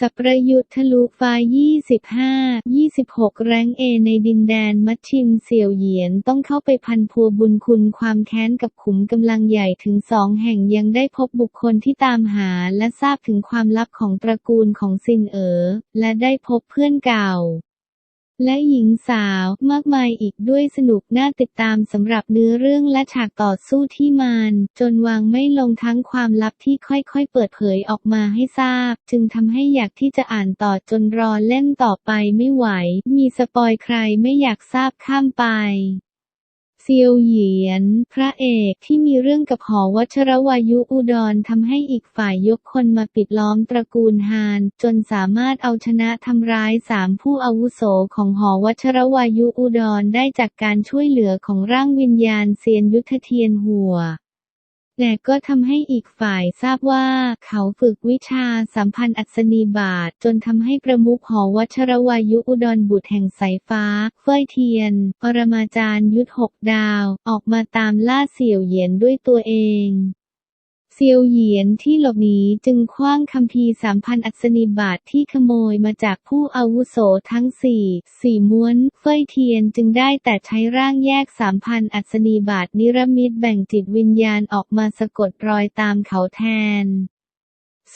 สัปประยุทธ์ทะลุฟ้า25 26 แรงเอในดินแดนมัชชิมเสี่ยวเหยียนต้องเข้าไปพันพัวบุญคุณความแค้นกับขุมกำลังใหญ่ถึงสองแห่งยังได้พบบุคคลที่ตามหาและทราบถึงความลับของตระกูลของซินเอ๋อและได้พบเพื่อนเก่า และหญิงสาวมากมายอีกด้วยสนุกน่าติดตามสำหรับเนื้อเรื่องและฉากต่อสู้ที่มันจนวางไม่ลงทั้งความลับที่ค่อยๆ เปิดเผยออกมาให้ทราบ จึงทำให้อยากที่จะอ่านต่อจนรอเล่นต่อไปไม่ไหว มีสปอยใครไม่อยากทราบข้ามไป เซียวเหยียน พระเอกที่มีเรื่องกับหอวัชรวายุอุดรทำให้อีกฝ่ายยกคนมาปิดล้อมตระกูลฮาน จนสามารถเอาชนะทำร้ายสามผู้อาวุโสของหอวัชรวายุอุดรได้จากการช่วยเหลือของร่างวิญญาณเซียนยุทธเทียนหัว แต่ก็ทำให้อีกฝ่ายทราบว่าเขาฝึกวิชาสัมพันธ์อัศนีบาท จนทำให้ประมุขหอวัชรวายุอุดรบุตรแห่งสายฟ้า เฟ้ยเทียน ปรมาจารย์ยุทธหกดาว ออกมาตามล่าเสี่ยวเหยียนด้วยตัวเอง เซียวเหยียนที่หลบหนีจึงคว้างคัมภีสามพันอัศนีบาทที่ขโมยมาจากผู้อาวุโสทั้งสี่สี่ม้วน เฟยเทียนจึงได้แต่ใช้ร่างแยกสามพันอัศนีบาทนิรมิตแบ่งจิตวิญญาณออกมาสะกดรอยตามเขาแทน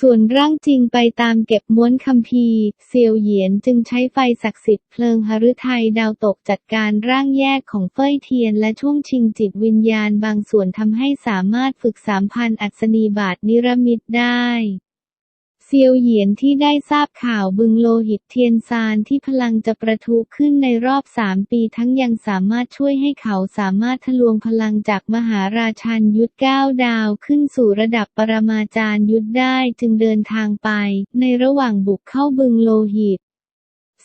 ส่วนร่างจริงไปตามเก็บม้วนคัมภีร์เซียวเหยียนจึงใช้ไฟศักดิ์สิทธิ์เพลิงหฤทัยดาวตกจัดการร่างแยกของเฟ้ยเทียนและช่วงชิงจิตวิญญาณบางส่วนทำให้สามารถฝึกสามพันอัศนีบาทนิรมิตได้ เซียวเหยียนที่ได้ทราบข่าวบึงโลหิตเทียนซานที่พลังจะประทุขึ้นในรอบสามปีทั้งยังสามารถช่วยให้เขาสามารถทะลวงพลังจากมหาราชันยุทธ์ก้าดาวขึ้นสู่ระดับปรมาจารย์ยุทธได้จึงเดินทางไป ในระหว่างบุกเข้าบึงโลหิต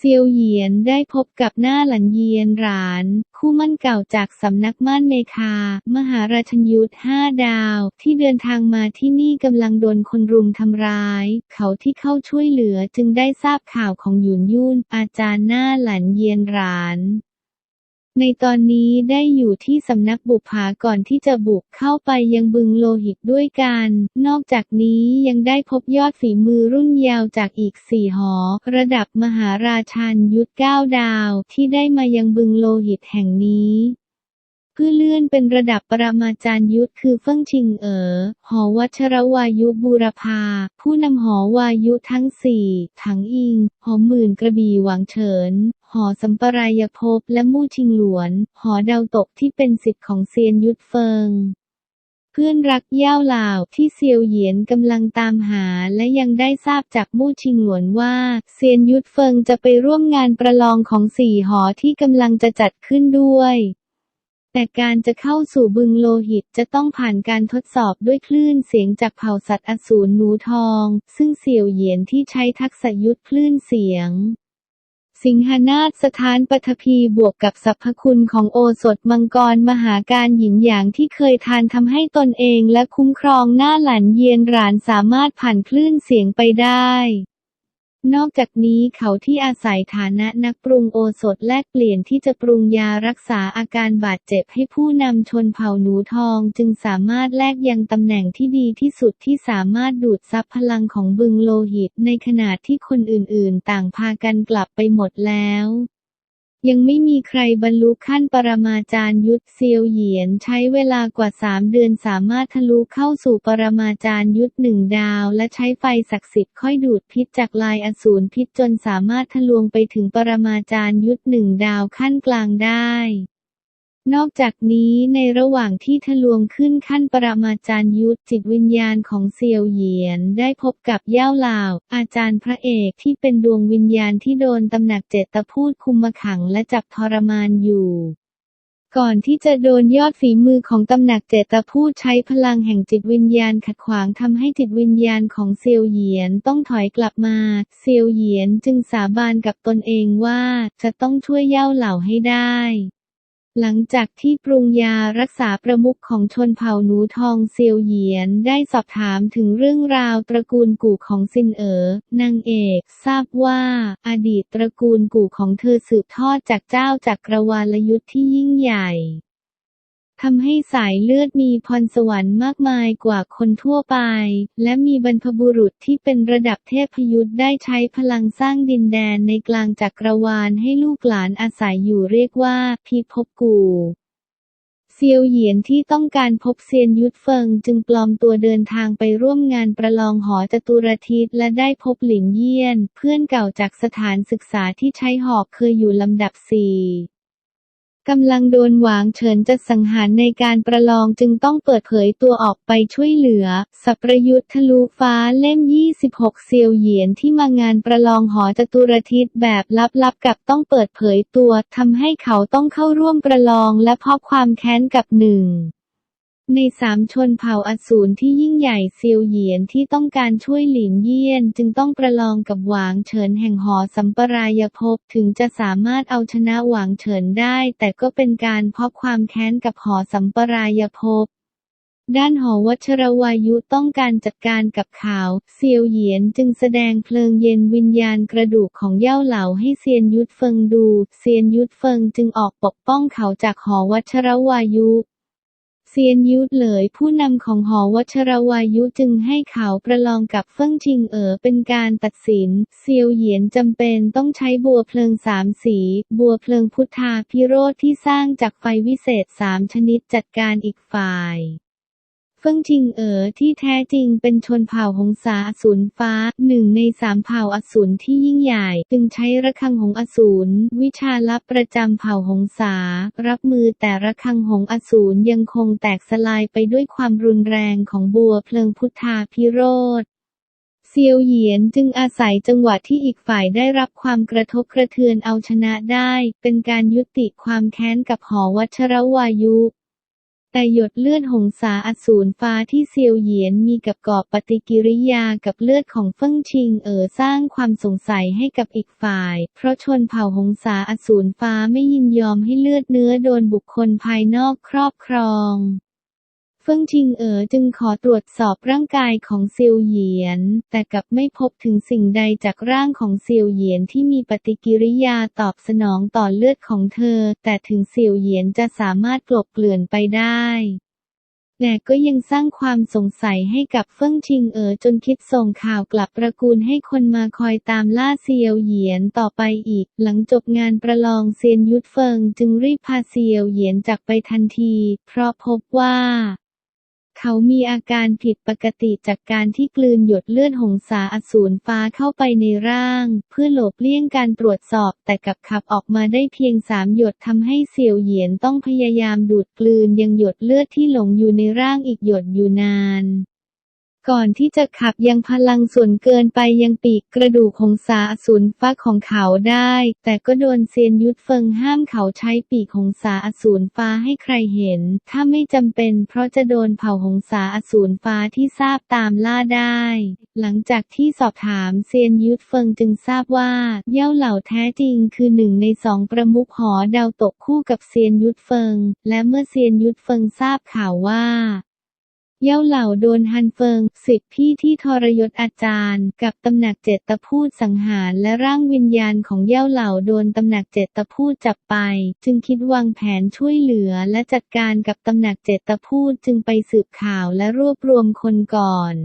เซียวเหยียนได้พบกับหน้าหลันเยียนหลาน คู่มั่นเก่าจากสำนักมั่นเมคา มหาราชยุทธห้าดาว ที่เดินทางมาที่นี่กำลังโดนคนรุมทำร้าย เขาที่เข้าช่วยเหลือจึงได้ทราบข่าวของหยุนยุ่นอาจารย์หน้าหลันเยียนหลาน ในตอนนี้ได้อยู่ที่สำนักบุปผาก่อนที่จะบุกเข้าไปยังบึงโลหิตด้วยกัน นอกจากนี้ยังได้พบยอดฝีมือรุ่นยาวจากอีกสี่หอ ระดับมหาราชันยุทธเก้าดาวที่ได้มายังบึงโลหิตแห่งนี้เพื่อเลื่อนเป็นระดับปรมาจารย์ยุทธคือเฟิ่งชิงเอ๋อ หอวัชรวายุบูรพา ผู้นำหอวายุทั้งสี่ ถังอิง หอหมื่นกระบี่หวังเฉิน หอสัมปรายภพและมู่ชิงหลวน หอดาวตกที่เป็นสิทธิ์ของเซียนยุทธเฟิง เพื่อนรักเย่าหลาวที่เซียวเหยียนกำลังตามหาและยังได้ทราบจากมู่ชิงหลวนว่า เซียนยุทธเฟิงจะไปร่วมงานประลองของสี่หอที่กำลังจะจัดขึ้นด้วยแต่การจะเข้าสู่บึงโลหิตจะต้องผ่านการทดสอบด้วยคลื่นเสียงจากเผ่าสัตว์อสูรหนูทอง ซึ่งเสี่ยวเหยียนที่ใช้ทักษะยุทธคลื่นเสียง สิงหนาฏสถานปฐพีบวกกับสรรพคุณของโอสถมังกรมหาการหินอย่างที่เคยทานทำให้ตนเองและคุ้มครองหน้าหลันเยียนหลานสามารถผ่านคลื่นเสียงไปได้ นอกจากนี้เขาที่อาศัยฐานะนักปรุงโอสถแลกเปลี่ยนที่จะปรุงยารักษาอาการบาดเจ็บให้ผู้นำชนเผ่าหนูทองจึงสามารถแลกยังตำแหน่งที่ดีที่สุดที่สามารถดูดซับพลังของบึงโลหิตในขณะที่คนอื่นๆ ต่างพากันกลับไปหมดแล้ว ยังไม่มีใครบรรลุขั้นปรมาจารย์ยุทธเซียวเหยียนใช้เวลากว่าสามเดือนสามารถทะลุเข้าสู่ปรมาจารย์ยุทธหนึ่งดาว และใช้ไฟศักดิ์สิทธิ์ค่อยดูดพิษจากลายอสูรพิษจนสามารถทะลวงไปถึงปรมาจารย์ยุทธหนึ่งดาวขั้นกลางได้ นอกจากนี้ในระหว่างที่ทะลวงขึ้นขั้นปรมาจารย์ยุทธจิตวิญญาณของเซียวเหยียนได้พบกับเย่าวหลาว อาจารย์พระเอกที่เป็นดวงวิญญาณที่โดนตำหนักเจตพูดคุมมาขังและจับทรมานอยู่ ก่อนที่จะโดนยอดฝีมือของตำหนักเจตพูดใช้พลังแห่งจิตวิญญาณขัดขวางทำให้จิตวิญญาณของเซียวเหยียนต้องถอยกลับมา เซียวเหยียนจึงสาบานกับตนเองว่าจะต้องช่วยเย่าเหล่าให้ได้ หลังจากที่ปรุงยารักษาประมุขของชนเผ่าหนูทองเซียวเหยียนได้สอบถามถึงเรื่องราวตระกูลกู่ของซินเอ๋อนางเอก ทราบว่า อดีตตระกูลกู่ของเธอสืบทอดจากเจ้าจักรวาลยุทธ์ที่ยิ่งใหญ่ ทำให้สายเลือดมีพรสวรรค์มากมายกว่าคนทั่วไป และมีบรรพบุรุษที่เป็นระดับเทพยุทธ์ได้ใช้พลังสร้างดินแดนในกลางจักรวาลให้ลูกหลานอาศัยอยู่เรียกว่าพิภพกูเซียวเหยียนที่ต้องการพบเซียนยุทธเฟิงจึงปลอมตัวเดินทางไปร่วมงานประลองหอจตุรทิศและได้พบหลิงเยี่ยน เพื่อนเก่าจากสถานศึกษาที่ใช้หอกเคยอยู่ลำดับสี่ กำลังโดนหวางเฉินจะสังหารในการประลองจึงต้องเปิดเผยตัวออกไปช่วยเหลือ สัประยุทธ์ทะลุฟ้าเล่ม 26 เซียวเหยียนที่มางานประลองหอจตุรทิศแบบลับๆกับต้องเปิดเผยตัวทำให้เขาต้องเข้าร่วมประลองและเพราะความแค้นกับหนึ่ง ในสามชนเผ่าอสูรที่ยิ่งใหญ่เซียวเหยียนที่ต้องการช่วยหลินเยี่ยน จึงต้องประลองกับหวางเฉินแห่งหอสัมปรายภพถึงจะสามารถเอาชนะหวางเฉินได้ แต่ก็เป็นการเพราะความแค้นกับหอสัมปรายภพด้านหอวัชรวายุต้องการจัดการกับข่าวเซียวเหยียนจึงแสดงเพลิงเย็นวิญญาณกระดูกของเย่าเหลาให้เซียนยุทธเฟิงดู เซียนยุทธเฟิงจึงออกปกป้องเขาจากหอวัชรวายุ เซียนยุทธเหลยผู้นำของหอวัชรวายุจึงให้เขาประลองกับเฟิ่งชิงเอ๋อเป็นการตัดสิน เซียวเหยียนจำเป็นต้องใช้บัวเพลิงสามสี บัวเพลิงพุทธาพิโรธที่สร้างจากไฟวิเศษสามชนิดจัดการอีกฝ่าย เฟิ่งชิงเอ๋อที่แท้จริงเป็นชนเผ่าหงสาอสูรฟ้าหนึ่งในสามเผ่าอสูรที่ยิ่งใหญ่ จึงใช้ระฆังหงอสูรวิชาลับประจำเผ่าหงสา รับมือแต่ระฆังหงอสูรยังคงแตกสลายไปด้วยความรุนแรงของบัวเพลิงพุทธาพิโรธเซียวเหยียนจึงอาศัยจังหวะที่อีกฝ่ายได้รับความกระทบกระเทือนเอาชนะได้ เป็นการยุติความแค้นกับหอวัชรวายุ แต่หยดเลือดหงสาอสูรฟ้าที่เซียวเหยียนมีกับกอบปฏิกิริยากับเลือดของเฟิ่งชิงเอ๋อสร้างความสงสัยให้กับอีกฝ่าย เพราะชนเผ่าหงสาอสูรฟ้าไม่ยินยอมให้เลือดเนื้อโดนบุคคลภายนอกครอบครอง เฟิ่งชิงเอ๋อจึงขอตรวจสอบร่างกายของเซียวเหยียน แต่กลับไม่พบถึงสิ่งใดจากร่างของเซียวเหยียนที่มีปฏิกิริยาตอบสนองต่อเลือดของเธอ แต่ถึงเซียวเหยียนจะสามารถกลบเกลื่อนไปได้แต่ก็ยังสร้างความสงสัยให้กับเฟิ่งชิงเอ๋อจนคิดส่งข่าวกลับตระกูลให้คนมาคอยตามล่าเซียวเหยียนต่อไปอีก หลังจบงานประลองเซียนยุทธเฟิงจึงรีบพาเซียวเหยียนจากไปทันที เพราะพบว่า เขามีอาการผิดปกติจากการที่กลืนหยดเลือดหงสาอสูรฟ้าเข้าไปในร่าง เพื่อหลบเลี่ยงการตรวจสอบแต่กับขับออกมาได้เพียงสามหยดทำให้เสี่ยวเหยียนต้องพยายามดูดกลืนยังหยดเลือดที่หลงอยู่ในร่างอีกหยดอยู่นาน ก่อนที่จะขับยังพลังส่วนเกินไปยังปีกกระดูกของสาอสูรฟ้าของเขาได้ แต่ก็โดนเซียนยุทธเฟิงห้ามเขาใช้ปีกของสาอสูรฟ้าให้ใครเห็น ถ้าไม่จำเป็นเพราะจะโดนเผ่าหงสาอสูรฟ้าที่ทราบตามล่าได้ หลังจากที่สอบถามเซียนยุทธเฟิงจึงทราบว่า เย่าเหล่าแท้จริงคือหนึ่งในสองประมุขหอดาวตกคู่กับเซียนยุทธเฟิง และเมื่อเซียนยุทธเฟิงทราบข่าวว่า เย่าเหล่าโดนฮันเฟิงสิทธิพี่ที่ทรยศอาจารย์ กับตำหนักเจตพูดสังหารและร่างวิญญาณของเย่าเหล่าโดนตำหนักเจตพูดจับไป จึงคิดวางแผนช่วยเหลือและจัดการกับตำหนักเจตพูดจึงไปสืบข่าวและรวบรวมคนก่อน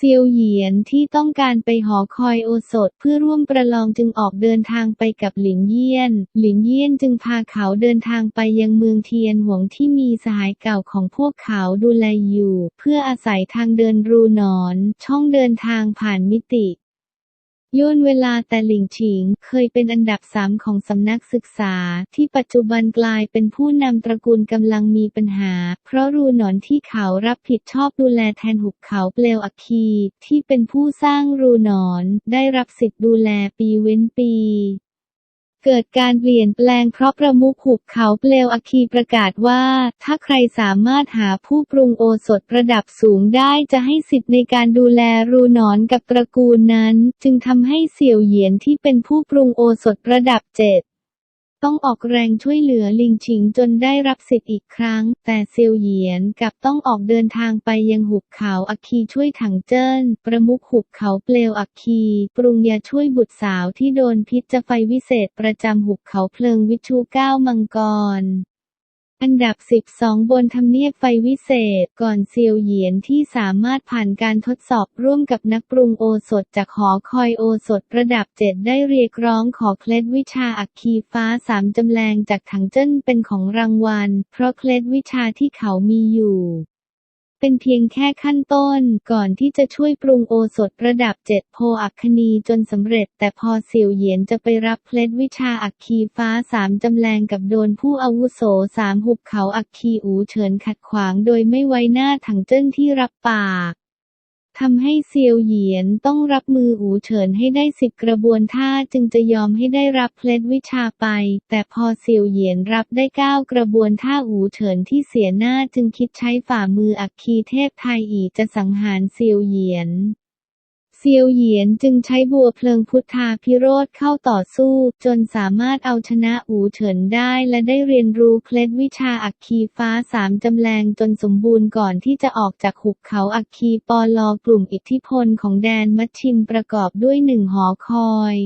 เซียวเหยียนที่ต้องการไปหอคอยโอสถเพื่อร่วมประลองจึงออกเดินทางไปกับหลินเยี่ยน หลินเยี่ยนจึงพาเขาเดินทางไปยังเมืองเทียนหวงที่มีสหายเก่าของพวกเขาดูแลอยู่ เพื่ออาศัยทางเดินรูหนอน ช่องเดินทางผ่านมิติ ย่นเวลาแต่หลิงฉิงเคยเป็นอันดับสามของสำนักศึกษา ที่ปัจจุบันกลายเป็นผู้นำตระกูลกำลังมีปัญหา เพราะรูหนอนที่เขารับผิดชอบดูแลแทนหุบเขาเปลวอัคคี ที่เป็นผู้สร้างรูหนอน ได้รับสิทธิ์ดูแลปีเว้นปี เกิดการเปลี่ยนแปลงเพราะประมุขหุบเขาเปลวอัคีประกาศว่า ถ้าใครสามารถหาผู้ปรุงโอสถระดับสูงได้จะให้สิทธิ์ในการดูแลรูนอนกับตระกูลนั้น จึงทำให้เสี่ยวเหยียนที่เป็นผู้ปรุงโอสถระดับเจ็ด ต้องออกแรงช่วยเหลือลิงชิงจนได้รับสิทธิ์อีกครั้ง แต่เซียวเหยียนกลับต้องออกเดินทางไปยังหุบเขาอัคคีช่วยถังเจิ้น ประมุขหุบเขาเปลวอัคคี ปรุงยาช่วยบุตรสาวที่โดนพิษจะไฟวิเศษประจำหุบเขาเพลิงวิชูเก้ามังกร อันดับ 12 บนทำเนียบไฟวิเศษ ก่อนเซียวเหยียนที่สามารถผ่านการทดสอบร่วมกับนักปรุงโอสถจากหอคอยโอสถระดับ 7 ได้เรียกร้องขอเคล็ดวิชาอักคีฟ้าสามจำแรงจากถังเจิ้นเป็นของรางวัล เพราะเคล็ดวิชาที่เขามีอยู่ เป็นเพียงแค่ขั้นต้นก่อนที่จะช่วยปรุงโอสถระดับเจ็ดโพอัคคณีจนสำเร็จ แต่พอเสี่ยวเหยียนจะไปรับเคล็ดวิชาอัคคีฟ้าสามจำแรงกับโดนผู้อาวุโสสามหุบเขาอัคคีอูเฉินขัดขวางโดยไม่ไว้หน้าถังเจิ้นที่รับปาก ทำให้เซียวเหยียนต้องรับมืออูเฉินให้ได้สิบกระบวนท่าจึงจะยอมให้ได้รับเคล็ดวิชาไป แต่พอเซียวเหยียนรับได้เก้ากระบวนท่าอูเฉินที่เสียหน้าจึงคิดใช้ฝ่ามืออักคีเทพไทยอีจะสังหารเซียวเหยียน เซียวเหยียนจึงใช้บัวเพลิงพุทธาพิโรธเข้าต่อสู้ จนสามารถเอาชนะอูเฉินได้และได้เรียนรู้เคล็ดวิชาอักคีฟ้าสามจำแรงจนสมบูรณ์ก่อนที่จะออกจากหุบเขาอักคีปอลอกลุ่มอิทธิพลของแดนมัชชิมประกอบด้วยหนึ่งหอคอย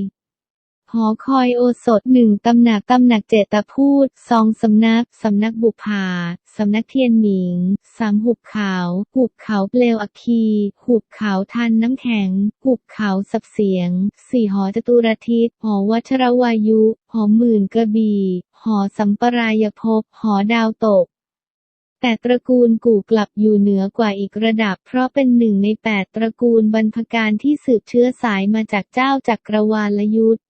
หอคอยโอสถหนึ่งตำหนักตำหนักเจตพูดสองสำนัก สำนักบุพาสำนักเทียนหมิงสามหุบเขาหุบเขาเปลวอัคคี หุบเขาทันน้ำแข็ง หุบเขาสับเสียง สี่หอจตุรทิศหอวัชรวายุ หอหมื่นกระบี่ หอสัมปรายภพ หอดาวตกแต่ตระกูลกู่กลับอยู่เหนือกว่าอีกระดับ เพราะเป็นหนึ่งในแปดตระกูลบรรพการที่สืบเชื้อสายมาจากเจ้าจักรวาลยุทธ